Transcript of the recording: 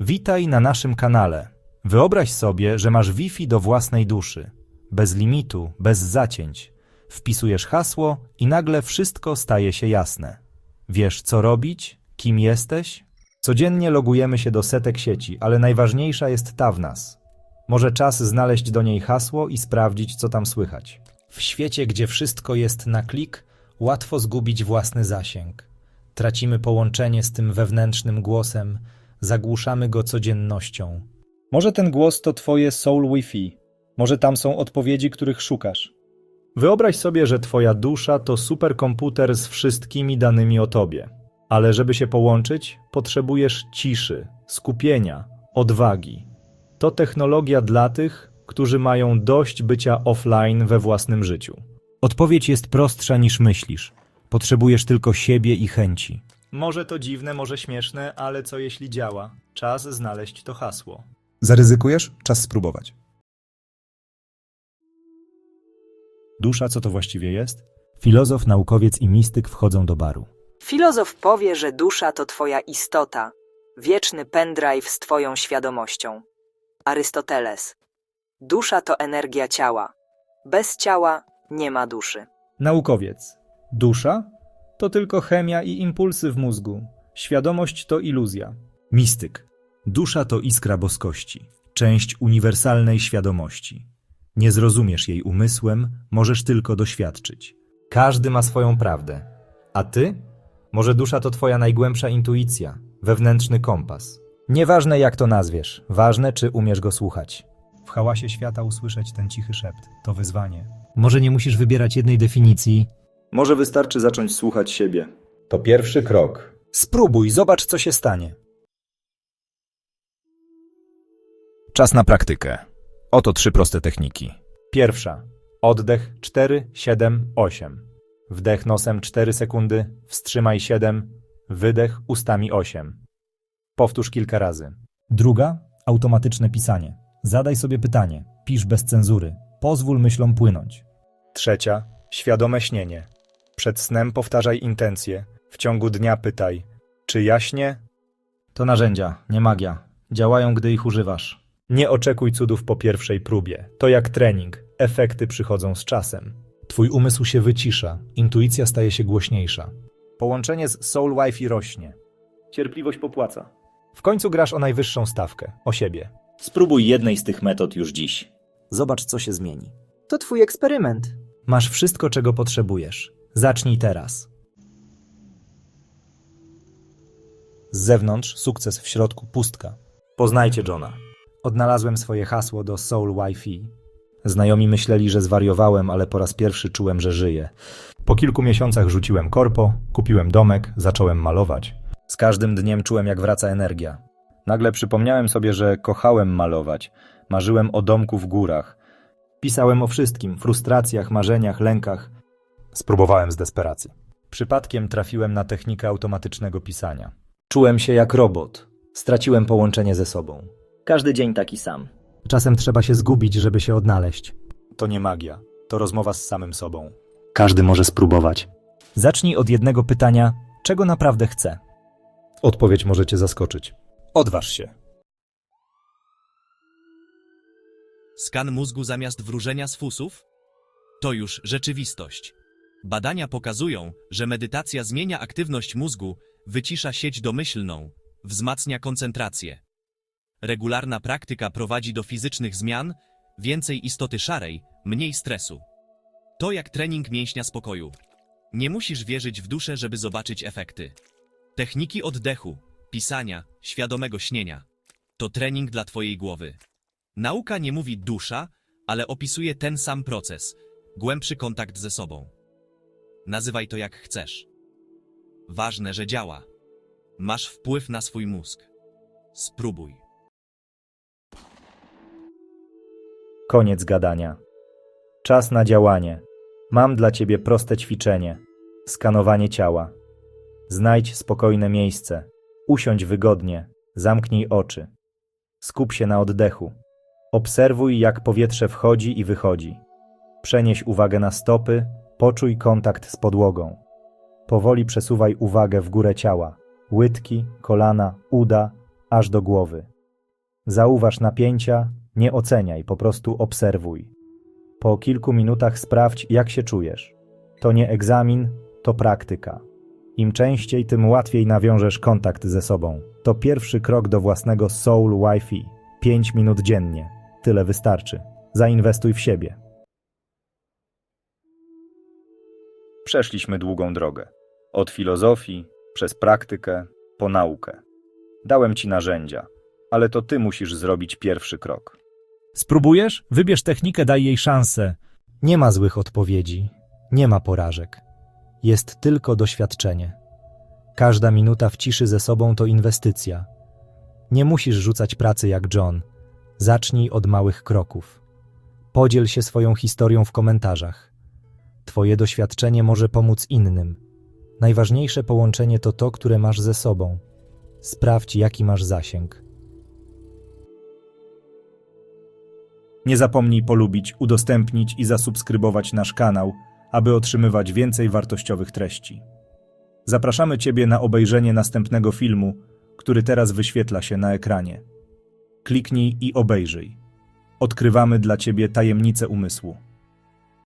Witaj na naszym kanale. Wyobraź sobie, że masz Wi-Fi do własnej duszy. Bez limitu, bez zacięć. Wpisujesz hasło i nagle wszystko staje się jasne. Wiesz, co robić, kim jesteś? Codziennie logujemy się do setek sieci, ale najważniejsza jest ta w nas. Może czas znaleźć do niej hasło i sprawdzić, co tam słychać. W świecie, gdzie wszystko jest na klik, łatwo zgubić własny zasięg. Tracimy połączenie z tym wewnętrznym głosem, zagłuszamy go codziennością. Może ten głos to twoje soul Wi-Fi. Może tam są odpowiedzi, których szukasz. Wyobraź sobie, że twoja dusza to superkomputer z wszystkimi danymi o tobie. Ale żeby się połączyć, potrzebujesz ciszy, skupienia, odwagi. To technologia dla tych, którzy mają dość bycia offline we własnym życiu. Odpowiedź jest prostsza niż myślisz. Potrzebujesz tylko siebie i chęci. Może to dziwne, może śmieszne, ale co jeśli działa? Czas znaleźć to hasło. Zaryzykujesz? Czas spróbować. Dusza co to właściwie jest? Filozof, naukowiec i mistyk wchodzą do baru. Filozof powie, że dusza to twoja istota, wieczny pendrive z twoją świadomością. Arystoteles. Dusza to energia ciała. Bez ciała nie ma duszy. Naukowiec. Dusza? To tylko chemia i impulsy w mózgu. Świadomość to iluzja. Mistyk. Dusza to iskra boskości, część uniwersalnej świadomości. Nie zrozumiesz jej umysłem, możesz tylko doświadczyć. Każdy ma swoją prawdę. A ty? Może dusza to twoja najgłębsza intuicja, wewnętrzny kompas. Nieważne jak to nazwiesz, ważne czy umiesz go słuchać. W hałasie świata usłyszeć ten cichy szept to wyzwanie. Może nie musisz wybierać jednej definicji. Może wystarczy zacząć słuchać siebie. To pierwszy krok. Spróbuj, zobacz co się stanie. Czas na praktykę. Oto trzy proste techniki. Pierwsza. Oddech 4, 7, 8. Wdech nosem 4 sekundy, wstrzymaj 7, wydech ustami 8. Powtórz kilka razy. Druga. Automatyczne pisanie. Zadaj sobie pytanie. Pisz bez cenzury. Pozwól myślom płynąć. Trzecia. Świadome śnienie. Przed snem powtarzaj intencje. W ciągu dnia pytaj. Czy jaśnie? To narzędzia, nie magia. Działają, gdy ich używasz. Nie oczekuj cudów po pierwszej próbie. To jak trening. Efekty przychodzą z czasem. Twój umysł się wycisza, intuicja staje się głośniejsza. Połączenie z Soul Wi-Fi rośnie. Cierpliwość popłaca. W końcu grasz o najwyższą stawkę, o siebie. Spróbuj jednej z tych metod już dziś. Zobacz, co się zmieni. To twój eksperyment. Masz wszystko, czego potrzebujesz. Zacznij teraz. Z zewnątrz sukces, w środku pustka. Poznajcie Johna. Odnalazłem swoje hasło do Soul Wi-Fi. Znajomi myśleli, że zwariowałem, ale po raz pierwszy czułem, że żyję. Po kilku miesiącach rzuciłem korpo, kupiłem domek, zacząłem malować. Z każdym dniem czułem, jak wraca energia. Nagle przypomniałem sobie, że kochałem malować. Marzyłem o domku w górach. Pisałem o wszystkim frustracjach, marzeniach, lękach. Spróbowałem z desperacji. Przypadkiem trafiłem na technikę automatycznego pisania. Czułem się jak robot. Straciłem połączenie ze sobą. Każdy dzień taki sam. Czasem trzeba się zgubić, żeby się odnaleźć. To nie magia, to rozmowa z samym sobą. Każdy może spróbować. Zacznij od jednego pytania: czego naprawdę chcę? Odpowiedź może cię zaskoczyć. Odważ się. Skan mózgu zamiast wróżenia z fusów? To już rzeczywistość. Badania pokazują, że medytacja zmienia aktywność mózgu, wycisza sieć domyślną, wzmacnia koncentrację. Regularna praktyka prowadzi do fizycznych zmian, więcej istoty szarej, mniej stresu. To jak trening mięśnia spokoju. Nie musisz wierzyć w duszę, żeby zobaczyć efekty. Techniki oddechu, pisania, świadomego śnienia. To trening dla Twojej głowy. Nauka nie mówi dusza, ale opisuje ten sam proces głębszy kontakt ze sobą. Nazywaj to jak chcesz. Ważne, że działa. Masz wpływ na swój mózg. Spróbuj. Koniec gadania. Czas na działanie. Mam dla ciebie proste ćwiczenie. Skanowanie ciała. Znajdź spokojne miejsce. Usiądź wygodnie. Zamknij oczy. Skup się na oddechu. Obserwuj, jak powietrze wchodzi i wychodzi. Przenieś uwagę na stopy, poczuj kontakt z podłogą. Powoli przesuwaj uwagę w górę ciała. Łydki, kolana, uda, aż do głowy. Zauważ napięcia, nie oceniaj, po prostu obserwuj. Po kilku minutach sprawdź, jak się czujesz. To nie egzamin, to praktyka. Im częściej, tym łatwiej nawiążesz kontakt ze sobą. To pierwszy krok do własnego Soul Wi-Fi. 5 minut dziennie. Tyle wystarczy. Zainwestuj w siebie. Przeszliśmy długą drogę. Od filozofii, przez praktykę, po naukę. Dałem ci narzędzia, ale to ty musisz zrobić pierwszy krok. Spróbujesz? Wybierz technikę, daj jej szansę. Nie ma złych odpowiedzi, nie ma porażek. Jest tylko doświadczenie. Każda minuta w ciszy ze sobą to inwestycja. Nie musisz rzucać pracy jak John. Zacznij od małych kroków. Podziel się swoją historią w komentarzach. Twoje doświadczenie może pomóc innym. Najważniejsze połączenie to to, które masz ze sobą. Sprawdź, jaki masz zasięg. Nie zapomnij polubić, udostępnić i zasubskrybować nasz kanał, aby otrzymywać więcej wartościowych treści. Zapraszamy Ciebie na obejrzenie następnego filmu, który teraz wyświetla się na ekranie. Kliknij i obejrzyj. Odkrywamy dla Ciebie tajemnice umysłu.